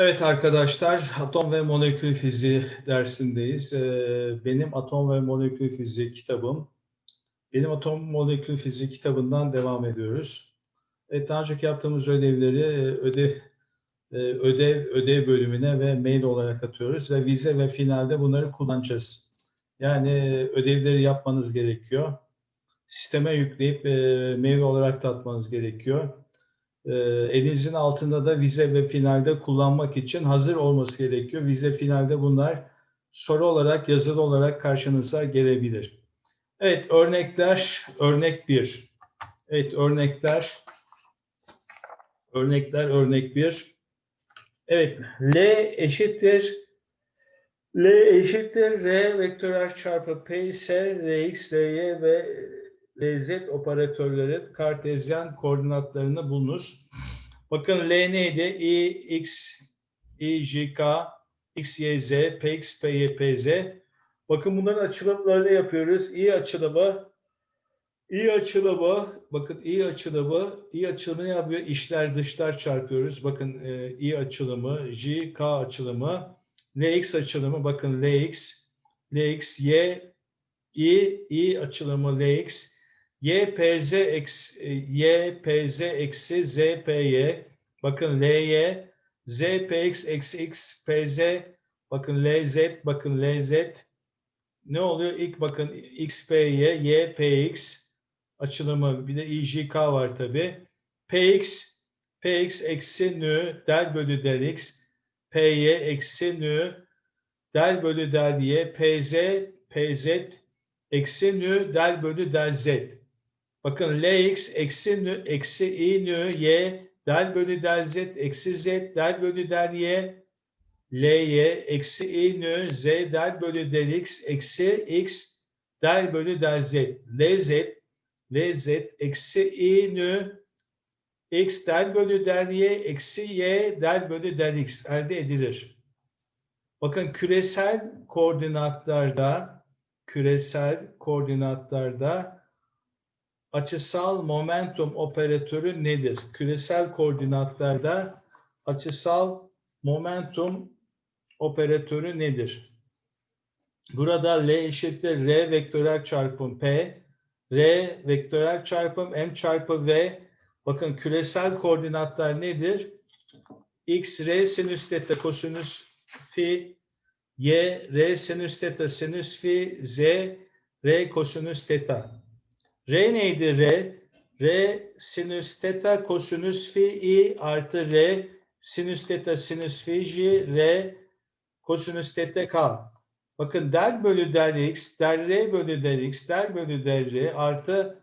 Evet arkadaşlar, atom ve molekül fiziği dersindeyiz. Ee, Benim atom ve molekül fiziği kitabım. Benim atom molekül fiziği kitabından devam ediyoruz. Evet, daha önceki yaptığımız ödevleri e, ödev e, ödev ödev bölümüne ve mail olarak atıyoruz ve vize ve finalde bunları kullanacağız. Yani e, ödevleri yapmanız gerekiyor. Sisteme yükleyip e, mail olarak da atmanız gerekiyor. E, elinizin altında da vize ve finalde kullanmak için hazır olması gerekiyor. Vize finalde bunlar soru olarak, yazılı olarak karşınıza gelebilir. Evet, örnekler, örnek 1. Evet, örnekler, örnekler, örnek 1. Evet, L eşittir, L eşittir R vektörel çarpı P ise Rx, Ry ve Lz operatörlerin kartezyen koordinatlarını bulunuz. Bakın L neydi? I, X, I, J, K, X, Y, Z, Px, Py, Pz. Bakın bunların açılımlarını yapıyoruz. I açılımı, I açılımı, bakın I açılımı, I açılımını yapıyor. İşler dışlar çarpıyoruz. Bakın e, I açılımı, J, K açılımı, Lx açılımı, bakın Lx, Lx, Y, I, I açılımı Lx, YPZ eksi YPZ eksi ZPY bakın LY ZPX eksi X PZ bakın LZ bakın LZ ne oluyor? İlk bakın XPY YPX açılımı. Bir de IJK var tabi. PX PX eksi nü del bölü del X. PY eksi nü del bölü del Y. PZ PZ eksi nü del bölü del Z. Bakın Lx eksi nü eksi i nü y del bölü del z eksi z del bölü del y ly eksi i nü z del bölü del x eksi x del bölü del z lz lz eksi i nü x del bölü del y eksi y del bölü del x elde edilir. Bakın küresel koordinatlarda küresel koordinatlarda açısal momentum operatörü nedir? Küresel koordinatlarda açısal momentum operatörü nedir? Burada L eşittir R vektörel çarpım P, R vektörel çarpım M çarpı V. Bakın küresel koordinatlar nedir? X, R sinüs teta kosinüs fi, Y, R sinüs teta sinüs fi, Z, R kosinüs teta. R neydi R? R sinüs teta kosinüs fi i artı R sinüs teta sinüs fi j R kosinüs teta k. Bakın del bölü del x, del R bölü del x, del bölü del R artı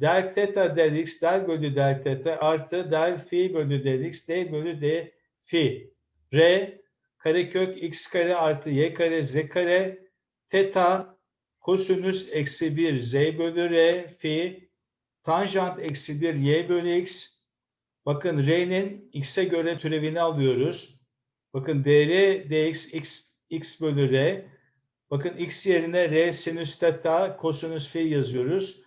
del teta del x, del bölü del teta artı del fi bölü del x, d bölü d fi. R karekök x kare artı y kare z kare teta kosinüs eksi 1 z bölü r fi tanjant eksi 1 y bölü x. Bakın r'nin x'e göre türevini alıyoruz. Bakın dr dx x, x bölü r. Bakın x yerine r sinüs teta kosinüs fi yazıyoruz.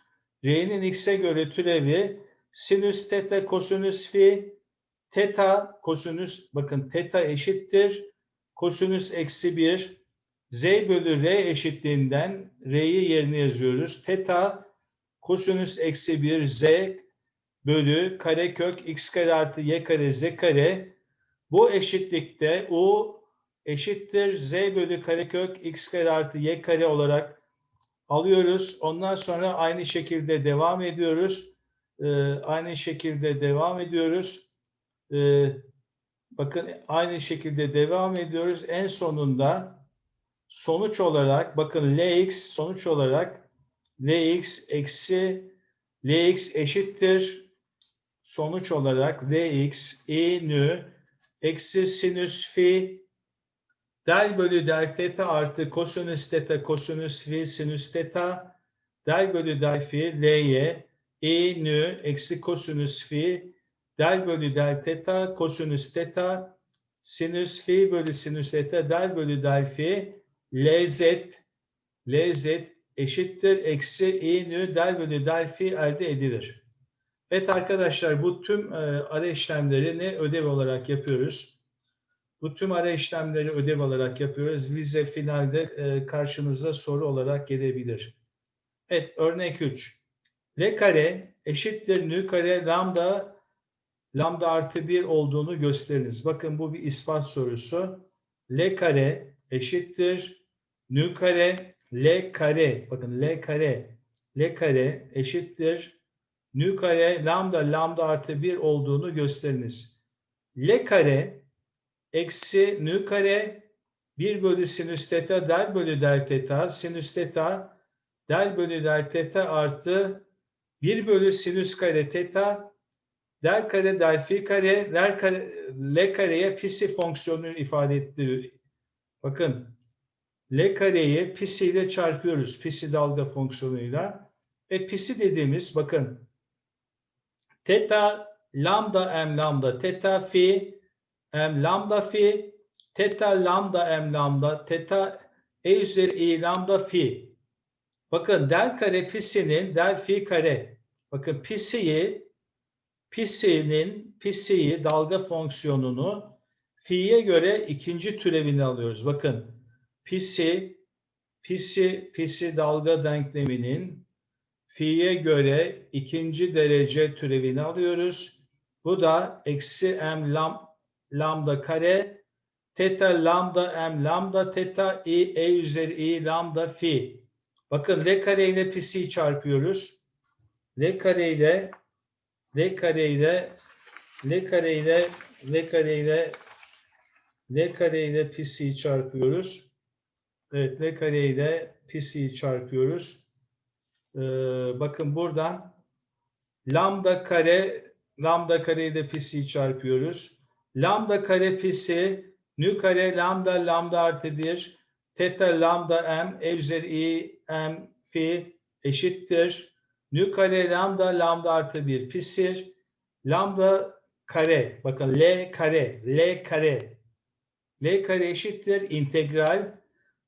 R'nin x'e göre türevi sinüs teta kosinüs fi teta kosinüs bakın teta eşittir kosinüs eksi 1 z bölü r eşitliğinden r'yi yerine yazıyoruz. Teta kosinüs eksi 1 z bölü karekök x kare artı y kare z kare. Bu eşitlikte u eşittir z bölü karekök x kare artı y kare olarak alıyoruz. Ondan sonra aynı şekilde devam ediyoruz. Ee, aynı şekilde devam ediyoruz. Ee, bakın aynı şekilde devam ediyoruz. En sonunda sonuç olarak bakın Lx sonuç olarak Lx eksi Lx eşittir. Sonuç olarak Lx i nü eksi sinüs fi del bölü del teta artı kosinüs teta kosinüs fi sinüs teta del bölü del fi ly i nü eksi kosinüs fi del bölü del teta kosinüs teta sinüs fi bölü sinüs teta del bölü del fi Lz Lz eşittir eksi i nü del bölü del fi elde edilir. Evet arkadaşlar bu tüm e, ara işlemlerini ödev olarak yapıyoruz. Bu tüm ara işlemleri ödev olarak yapıyoruz. Vize finalde e, karşınıza soru olarak gelebilir. Evet, örnek 3. L kare eşittir nü kare lambda lambda artı 1 olduğunu gösteriniz. Bakın bu bir ispat sorusu. L kare eşittir nü kare L kare. Bakın L kare. L kare eşittir. Nü kare lambda lambda artı 1 olduğunu gösteriniz. L kare eksi nü kare 1 bölü sinüs teta del bölü del teta. Sinüs teta del bölü del teta artı 1 bölü sinüs kare teta. Del kare del fi kare. Del kare L kareye pisi fonksiyonunu ifade ettiriyor. Bakın L kareyi pisi ile çarpıyoruz. Pisi dalga fonksiyonuyla. Ve pisi dediğimiz bakın Teta lambda m lambda teta fi m lambda fi teta lambda m lambda teta e üzeri i lambda fi. Bakın del kare pisinin del fi kare. Bakın pisiyi pisinin pisiyi dalga fonksiyonunu fi'ye göre ikinci türevini alıyoruz. Bakın pisi pisi pisi dalga denkleminin fi'ye göre ikinci derece türevini alıyoruz. Bu da eksi m lam, lambda kare teta lambda m lambda teta i e üzeri i lambda fi. Bakın l kare ile pisi çarpıyoruz. l kare ile l kare ile l kare ile l kare ile l kare ile pisi çarpıyoruz. Evet l kare ile pisi çarpıyoruz. Ee, bakın buradan lambda kare lambda kare ile pisi çarpıyoruz. Lambda kare pisi nü kare lambda lambda artı 1 teta lambda m e üzeri i m fi eşittir. Nü kare lambda lambda artı 1 pisir. Lambda kare bakın L kare L kare L kare eşittir integral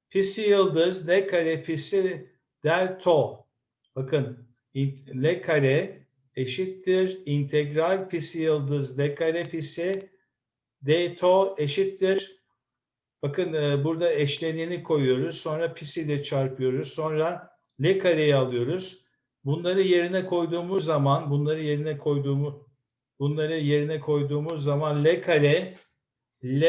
pisi yıldız L kare pisi del to Bakın L kare eşittir integral pisi yıldız L kare pisi D to eşittir. Bakın e, burada eşleniğini koyuyoruz. Sonra pisi ile çarpıyoruz. Sonra L kareyi alıyoruz. Bunları yerine koyduğumuz zaman bunları yerine koyduğumuz bunları yerine koyduğumuz zaman L kare L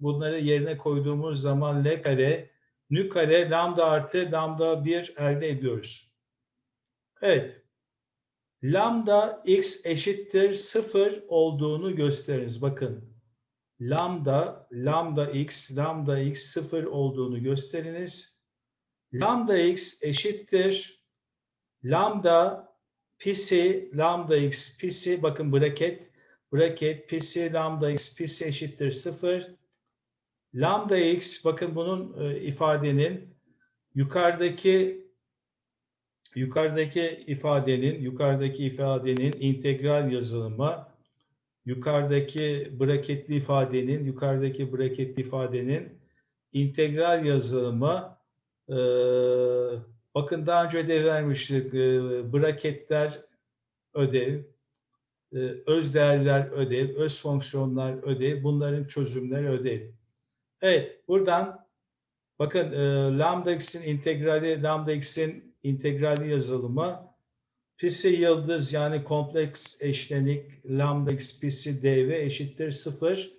bunları yerine koyduğumuz zaman L kare nü kare lambda artı lambda 1 elde ediyoruz. Evet. Lambda x eşittir 0 olduğunu gösteriniz. Bakın. Lambda, lambda x, lambda x 0 olduğunu gösteriniz. Lambda x eşittir lambda pisi, lambda x pisi, bakın braket, braket pisi, lambda x pisi eşittir 0. Lambda x, bakın bunun e, ifadenin yukarıdaki yukarıdaki ifadenin yukarıdaki ifadenin integral yazılımı yukarıdaki braketli ifadenin yukarıdaki braketli ifadenin integral yazılımı e, bakın daha önce ödev vermiştik e, braketler ödev e, öz değerler ödev öz fonksiyonlar ödev bunların çözümleri ödev evet buradan bakın e, lambda x'in integrali lambda x'in integrali yazılımı pisi yıldız yani kompleks eşlenik lambda x pisi dv eşittir 0.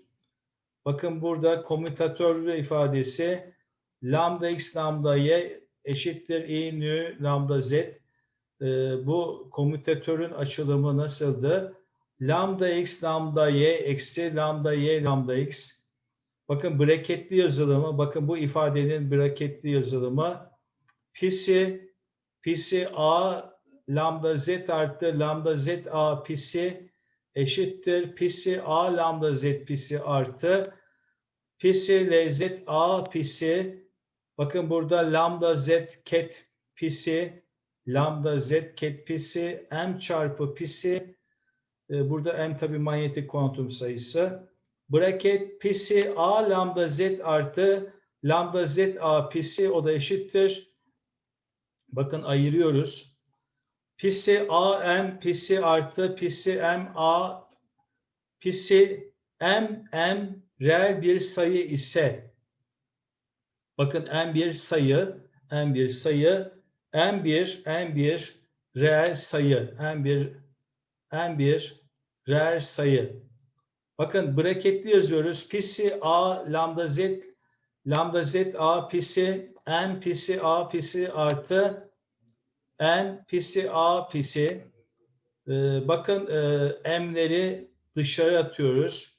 Bakın burada komutatörlü ifadesi lambda x lambda y eşittir i nü lambda z. Ee, bu komutatörün açılımı nasıldı? Lambda x lambda y eksi lambda y lambda x. Bakın braketli yazılımı, bakın bu ifadenin braketli yazılımı pisi pisi a lambda z artı lambda z a pisi eşittir. Pisi a lambda z pisi artı. Pisi l z a pisi. Bakın burada lambda z ket pisi lambda z ket pisi m çarpı pisi. E, burada m tabi manyetik kuantum sayısı braket pisi a lambda z artı lambda z a pisi o da eşittir Bakın ayırıyoruz. Pisi AM, pisi artı pisi MA, pisi m m reel bir sayı ise bakın m bir sayı m bir sayı m bir m bir reel sayı m bir m bir reel sayı bakın braketli yazıyoruz pisi a lambda z lambda z a pisi n pisi a pisi artı n pisi a pisi Ee, bakın e, m'leri dışarı atıyoruz.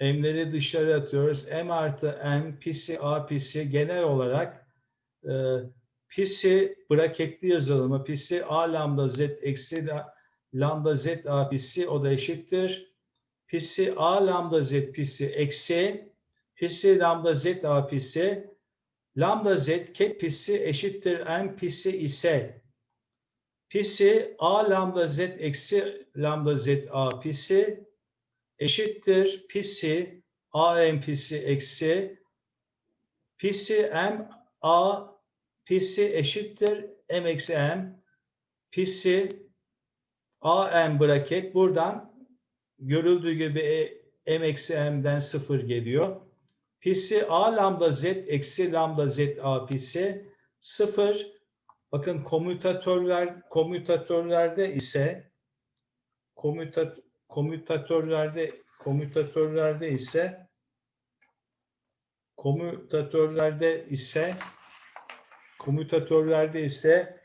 M'leri dışarı atıyoruz. M artı N, pisi, A pisi genel olarak e, pisi braketli yazılımı. Pisi A lambda Z eksi la- lambda Z A pisi o da eşittir. Pisi A lambda Z pisi eksi pisi lambda Z A pisi lambda Z ket pisi eşittir N pisi ise pisi A lambda Z eksi lambda Z A pisi eşittir pisi a m pisi eksi pisi m a pisi eşittir m eksi m pisi a m braket buradan görüldüğü gibi e, m eksi m'den sıfır geliyor. Pisi a lambda z eksi lambda z a pisi sıfır. Bakın komütatörler komütatörlerde ise komütat komütatörlerde komütatörlerde ise komütatörlerde ise komütatörlerde ise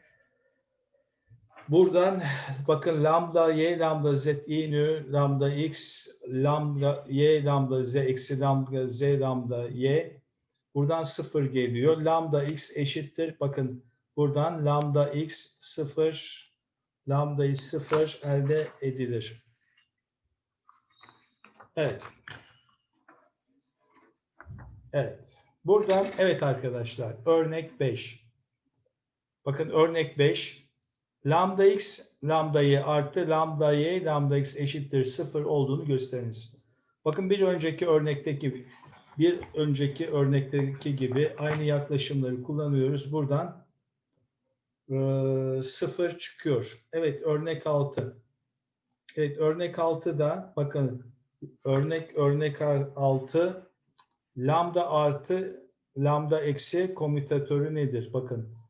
buradan bakın lambda y lambda z i nü lambda x lambda y lambda z eksi lambda z lambda y buradan sıfır geliyor. Lambda x eşittir. Bakın buradan lambda x sıfır lambda x sıfır elde edilir. Evet. Evet. Buradan evet arkadaşlar örnek 5. Bakın örnek 5. Lambda x lambda y artı lambda y lambda x eşittir 0 olduğunu gösteriniz. Bakın bir önceki örnekteki bir önceki örnekteki gibi aynı yaklaşımları kullanıyoruz. Buradan e, 0 çıkıyor. Evet örnek 6. Evet örnek 6'da bakın örnek örnek 6 lambda artı lambda eksi komütatörü nedir? Bakın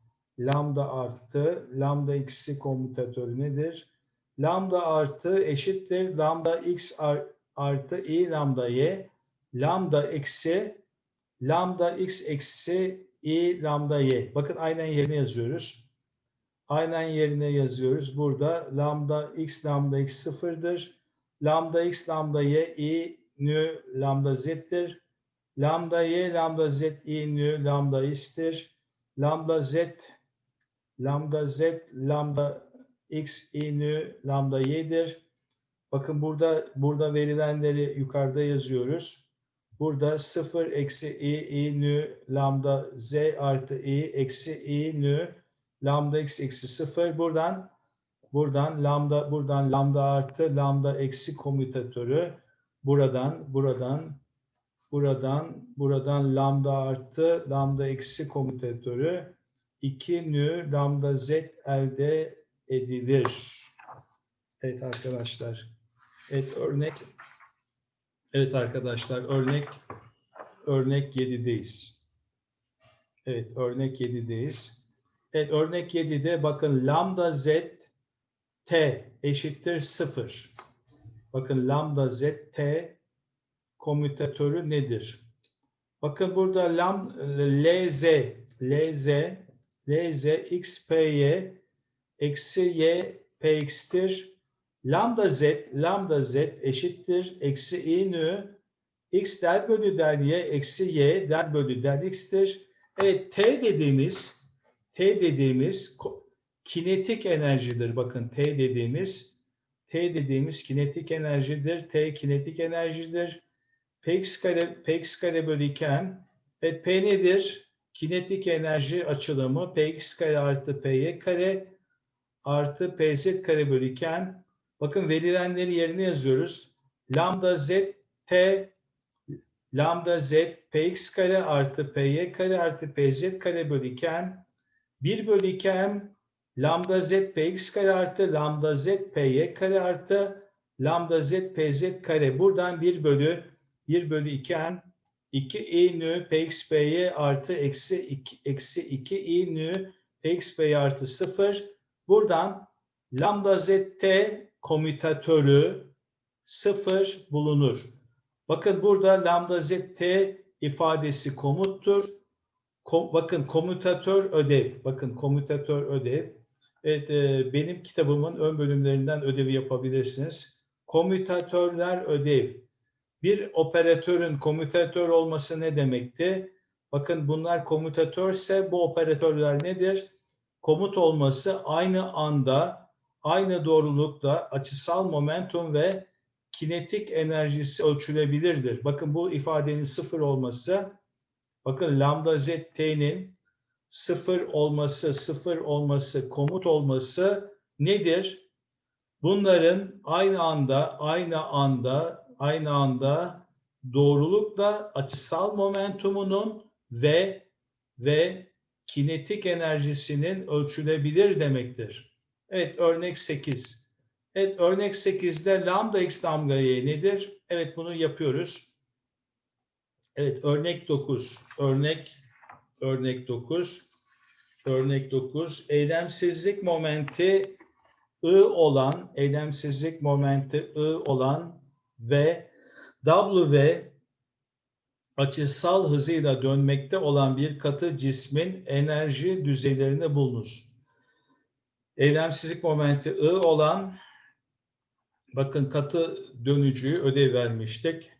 lambda artı lambda eksi komütatörü nedir? Lambda artı eşittir lambda x ar- artı i lambda y lambda eksi lambda x eksi i lambda y. Bakın aynen yerine yazıyoruz. Aynen yerine yazıyoruz. Burada lambda x lambda x sıfırdır. Lambda x lambda y i nü lambda z'tir. Lambda y lambda z i nü lambda x'tir. Lambda z lambda z lambda x i nü lambda y'dir. Bakın burada burada verilenleri yukarıda yazıyoruz. Burada 0 eksi i i nü lambda z artı i eksi i nü lambda x eksi 0 buradan buradan lambda buradan lambda artı lambda eksi komütatörü buradan buradan buradan buradan lambda artı lambda eksi komütatörü 2 nü lambda z elde edilir. Evet arkadaşlar. Evet örnek Evet arkadaşlar örnek örnek 7'deyiz. Evet örnek 7'deyiz. Evet örnek 7'de bakın lambda z t eşittir 0. Bakın lambda z t komütatörü nedir? Bakın burada lam lz lz lz x p y eksi y px'tir. Lambda z lambda z eşittir eksi i nü x del bölü del y eksi y del bölü del x'tir. Evet t dediğimiz t dediğimiz kinetik enerjidir. Bakın t dediğimiz t dediğimiz kinetik enerjidir. T kinetik enerjidir. Px kare px kare bölü 2 m. Evet p nedir? Kinetik enerji açılımı px kare artı py kare artı pz kare bölü 2 m. Bakın verilenleri yerine yazıyoruz. Lambda z t lambda z px kare artı py kare artı pz kare bölü 2 m 1 bölü 2 m lambda z px kare artı lambda z py kare artı lambda z pz kare. Buradan 1 bölü 1 bölü 2 n 2 i nü px py artı eksi 2, eksi 2 i nü px py artı 0. Buradan lambda zt komütatörü 0 bulunur. Bakın burada lambda zt ifadesi komuttur. Kom- bakın komütatör ödev. Bakın komütatör ödev. Evet, e, benim kitabımın ön bölümlerinden ödevi yapabilirsiniz. Komütatörler ödev. Bir operatörün komütatör olması ne demekti? Bakın bunlar komütatörse bu operatörler nedir? Komut olması aynı anda, aynı doğrulukta açısal momentum ve kinetik enerjisi ölçülebilirdir. Bakın bu ifadenin sıfır olması, bakın lambda z t'nin sıfır olması, sıfır olması, komut olması nedir? Bunların aynı anda, aynı anda, aynı anda doğrulukla açısal momentumunun ve ve kinetik enerjisinin ölçülebilir demektir. Evet, örnek 8. Evet, örnek 8'de lambda x lambda y nedir? Evet, bunu yapıyoruz. Evet, örnek 9. Örnek örnek 9. Örnek 9. Eylemsizlik momenti I olan, eylemsizlik momenti I olan ve W açısal hızıyla dönmekte olan bir katı cismin enerji düzeylerini bulunuz. Eylemsizlik momenti I olan, bakın katı dönücüyü ödev vermiştik.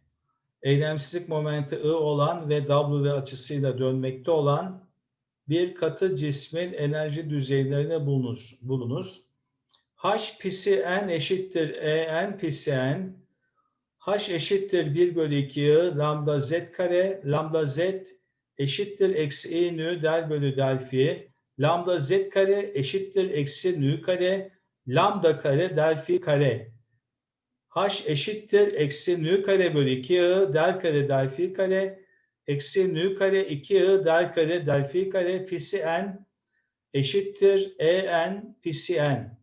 Eylemsizlik momenti I olan ve W açısıyla dönmekte olan bir katı cismin enerji düzeylerine bulunuz. bulunuz. H pisi n eşittir E n pisi n. H eşittir 1 bölü 2 lambda z kare. Lambda z eşittir eksi e nü del bölü del fi. Lambda z kare eşittir eksi nü kare. Lambda kare del fi kare. H eşittir eksi nü kare bölü 2 del kare del fi kare. Eksi nü kare 2 del kare del fi kare pisi n eşittir e n pisi n.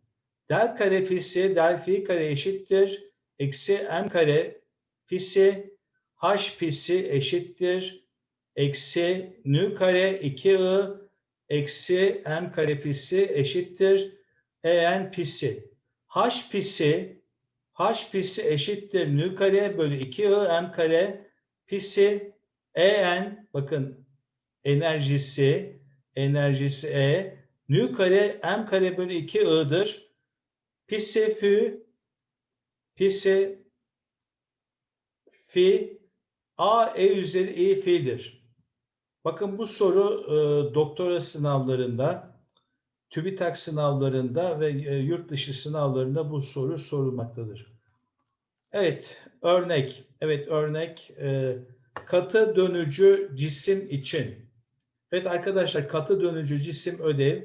Del kare pisi del fi kare eşittir. Eksi m kare pisi h pisi eşittir. Eksi nü kare 2i eksi m kare pisi eşittir. en pisi. h pisi h pisi eşittir nü kare bölü 2i m kare pisi en bakın enerjisi enerjisi e nü kare m kare bölü 2 i'dir. Pisi fü pisi fi a e üzeri i fi'dir. Bakın bu soru e, doktora sınavlarında, TÜBİTAK sınavlarında ve e, yurt dışı sınavlarında bu soru sorulmaktadır. Evet, örnek. Evet, örnek. E, katı dönücü cisim için. Evet arkadaşlar, katı dönücü cisim ödev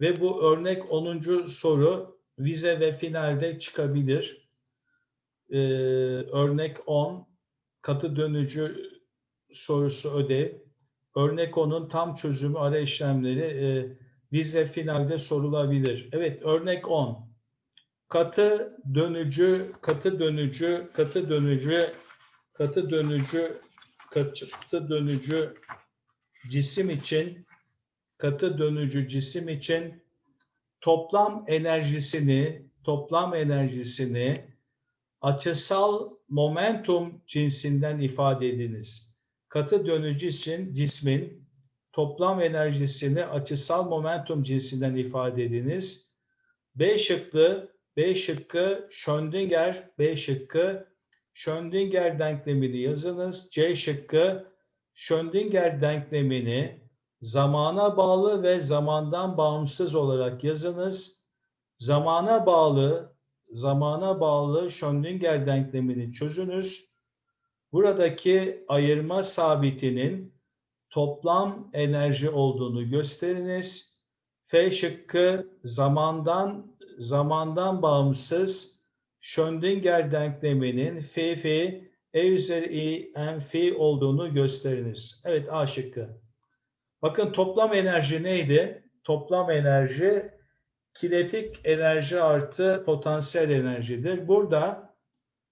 ve bu örnek 10. soru vize ve finalde çıkabilir. Ee, örnek 10 katı dönücü sorusu ödev. Örnek 10'un tam çözümü ara işlemleri e, vize finalde sorulabilir. Evet örnek 10. Katı dönücü, katı dönücü, katı dönücü, katı dönücü, katı dönücü cisim için katı dönücü cisim için toplam enerjisini toplam enerjisini açısal momentum cinsinden ifade ediniz. Katı dönücü için cismin toplam enerjisini açısal momentum cinsinden ifade ediniz. B şıkkı, B şıkkı Schrödinger, B şıkkı Schrödinger denklemini yazınız. C şıkkı Schrödinger denklemini zamana bağlı ve zamandan bağımsız olarak yazınız. Zamana bağlı, zamana bağlı Schrödinger denklemini çözünüz. Buradaki ayırma sabitinin toplam enerji olduğunu gösteriniz. F şıkkı zamandan zamandan bağımsız Schrödinger denkleminin F, F, E üzeri I, M, F olduğunu gösteriniz. Evet A şıkkı. Bakın toplam enerji neydi? Toplam enerji kinetik enerji artı potansiyel enerjidir. Burada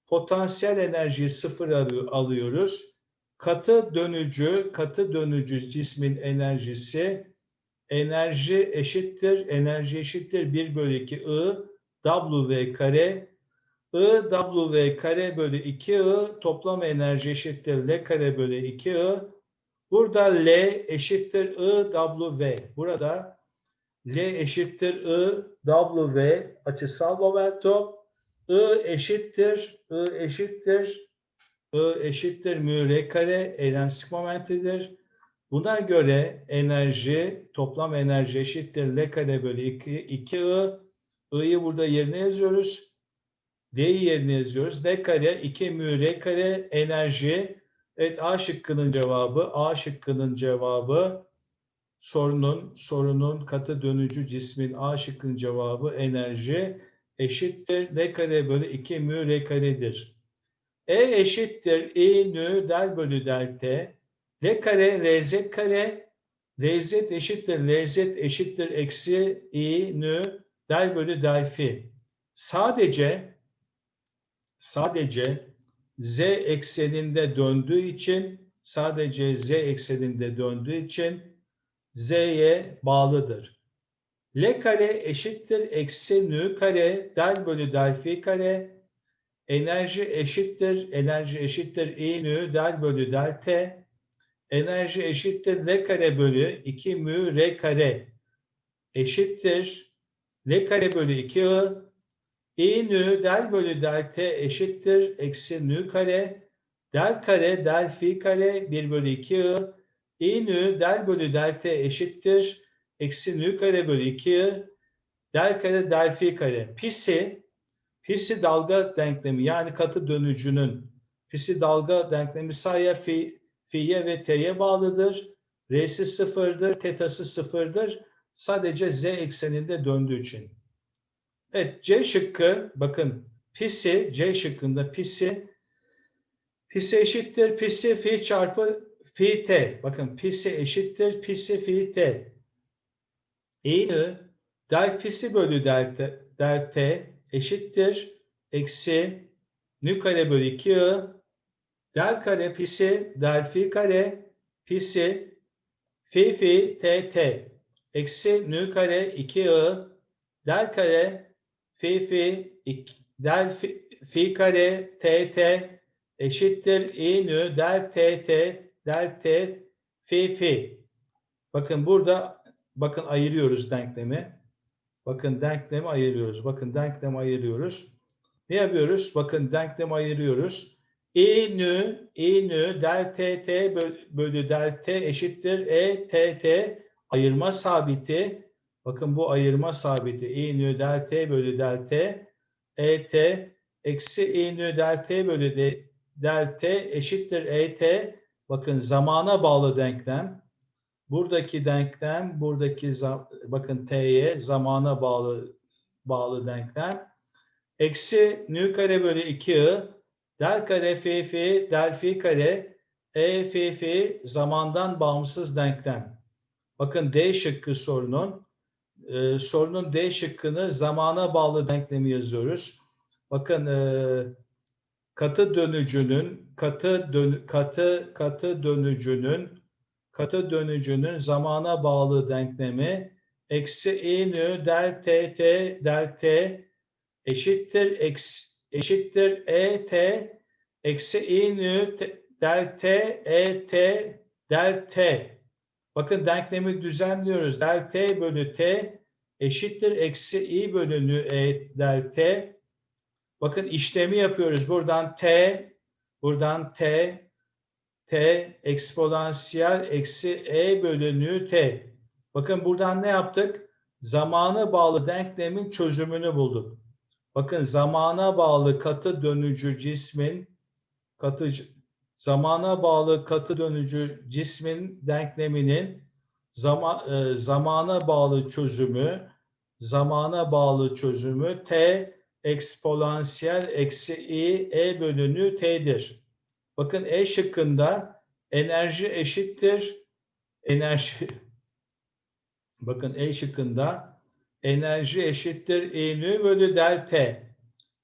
Potansiyel enerjiyi sıfır alıyor- alıyoruz. Katı dönücü, katı dönücü cismin enerjisi enerji eşittir, enerji eşittir 1 bölü 2 I W kare I W kare bölü 2 I toplam enerji eşittir L kare bölü 2 I. Burada L eşittir I W. Burada L eşittir I W açısal momentum. I eşittir I eşittir I eşittir mü R kare eylemsik momentidir. Buna göre enerji, toplam enerji eşittir L kare bölü 2, 2 I. I'yı burada yerine yazıyoruz. D'yi yerine yazıyoruz. D kare 2 mü R kare enerji. Evet A şıkkının cevabı. A şıkkının cevabı sorunun sorunun katı dönücü cismin A şıkkının cevabı enerji eşittir L kare bölü 2 mü R karedir. E eşittir I nü del bölü del T. L kare Lz kare Lz eşittir Lz eşittir eksi I nü del bölü del fi. Sadece sadece z ekseninde döndüğü için sadece z ekseninde döndüğü için z'ye bağlıdır. L kare eşittir eksi nü kare del bölü del fi kare. Enerji eşittir enerji eşittir i nü del bölü del t. Enerji eşittir L kare bölü 2 mü R kare eşittir. L kare bölü 2 I I nü del bölü del t eşittir eksi nü kare. Del kare del fi kare 1 bölü 2 I I nü del bölü del t eşittir eksi nü kare bölü 2 I del kare del fi kare. Pisi pisi dalga denklemi yani katı dönücünün pisi dalga denklemi sayı fi fi'ye ve t'ye bağlıdır. R'si sıfırdır, tetası sıfırdır. Sadece z ekseninde döndüğü için. Evet C şıkkı bakın pisi C şıkkında pisi pisi eşittir pisi fi çarpı fi. Bakın pisi eşittir pisi fi t. İ'ni del pisi bölü del del t eşittir. Eksi nü kare bölü 2 i. Del kare pisi del fi kare pisi fi fi t t. Eksi nü kare 2 i. Del kare fi fi del fi, fi kare t t eşittir. İ nü del t t del t. Bakın burada bakın ayırıyoruz denklemi. Bakın denklemi ayırıyoruz. Bakın denklemi ayırıyoruz. Ne yapıyoruz? Bakın denklemi ayırıyoruz. i nü i nü del t t böl- bölü del eşittir e t t ayırma sabiti. Bakın bu ayırma sabiti i nü del bölü del t e t eksi i nü del bölü de, eşittir e t. Bakın zamana bağlı denklem. Buradaki denklem, buradaki bakın t'ye zamana bağlı bağlı denklem. Eksi nü kare bölü 2 i del kare fi fi del fi kare e fi fi zamandan bağımsız denklem. Bakın D şıkkı sorunun e, sorunun D şıkkını zamana bağlı denklemi yazıyoruz. Bakın e, katı dönücünün katı dön, katı katı dönücünün katı dönücünün zamana bağlı denklemi eksi i nü del t t del t eşittir eks, eşittir e t eksi i nü del t e t del t. Bakın denklemi düzenliyoruz. Del t bölü t eşittir eksi i bölü nü e del t. Bakın işlemi yapıyoruz. Buradan t, buradan t, t eksponansiyel eksi e bölü nü t. Bakın buradan ne yaptık? Zamana bağlı denklemin çözümünü bulduk. Bakın zamana bağlı katı dönücü cismin katı zamana bağlı katı dönücü cismin denkleminin zaman e, zamana bağlı çözümü zamana bağlı çözümü t eksponansiyel eksi i e bölünü t'dir. Bakın E şıkkında enerji eşittir enerji bakın E şıkkında enerji eşittir i nü bölü del t.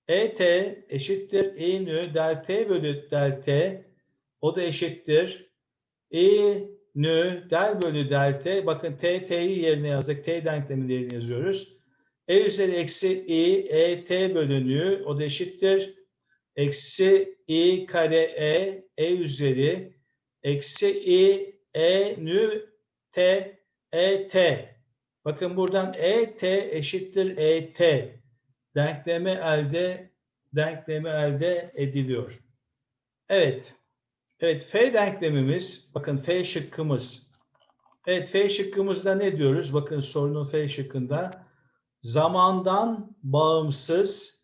ET eşittir i nü del t bölü del t. O da eşittir i nü del bölü del t. Bakın t t'yi yerine yazdık. T denklemini yerine yazıyoruz. E üzeri eksi i e t bölü nü. O da eşittir. Eksi i kare e e üzeri eksi i e nü t e t. Bakın buradan e t eşittir e t. Denklemi elde denklemi elde ediliyor. Evet. Evet F denklemimiz bakın F şıkkımız. Evet F şıkkımızda ne diyoruz? Bakın sorunun F şıkkında zamandan bağımsız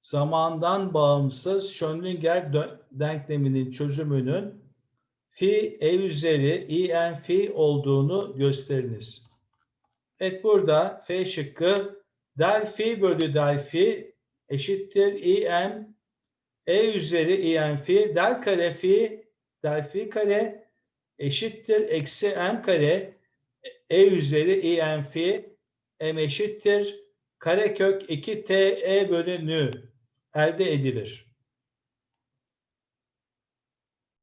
zamandan bağımsız Schrödinger denkleminin çözümünün fi e üzeri i n fi olduğunu gösteriniz. Evet burada F şıkkı del fi bölü del fi eşittir i n e üzeri i n fi del kare fi del fi kare eşittir eksi m kare e üzeri i n fi m eşittir karekök 2 t e bölü nü elde edilir.